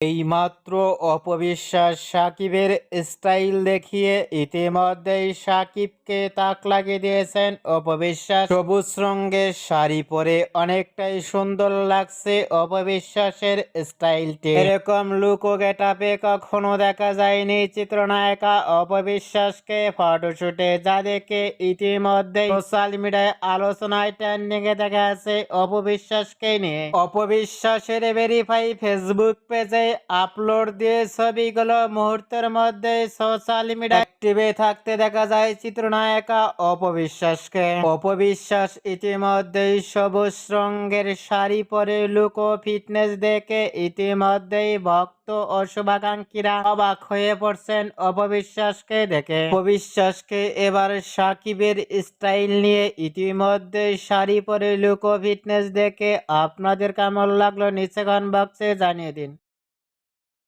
এইমাত্র অপবিশ্বাস সাকিবের স্টাইল দেখিয়ে ইতিমধ্যেই সাকিবকে তাক লাগিয়ে দিয়েছেন অপবিশ্বাস। সবুজ রঙের শাড়ি পরে অনেকটাই সুন্দর লাগছে অপবিশ্বাসের স্টাইলটি। এরকম লুক গেটাপে কখনো দেখা যায়নি চিত্রনায়িকা অপবিশ্বাসকে। ফটোশুটে যা দেখে ইতিমধ্যেই সোশ্যাল মিডিয়ায় আলোচনায় ট্রেন্ডিং এ দেখা আছে অপবিশ্বাসকে নিয়ে। অপবিশ্বাসের ভেরিফাই ফেসবুক পেজে আপলোড দিয়ে ছবিগুলো মুহূর্তের মধ্যে সোশ্যাল মিডিয়া অ্যাক্টিভে থাকতে দেখা যায় চিত্রনায়িকা অপবিশ্বাসকে। অপবিশ্বাস ইতিমধ্যেই সবুজ রঙের শাড়ি পরে লুক ফিটনেস দেখে ইতিমধ্যেই ভক্ত ও শুভাকাঙ্ক্ষীরা অবাক হয়ে পড়ছেন অপবিশ্বাসকে দেখে। অপবিশ্বাসকে এবার সাকিবের স্টাইল নিয়ে ইতিমধ্যে শাড়ি পরে লুক ফিটনেস দেখে আপনাদের কেমন লাগল নিচে কমেন্ট বক্সে জানিয়ে দিন।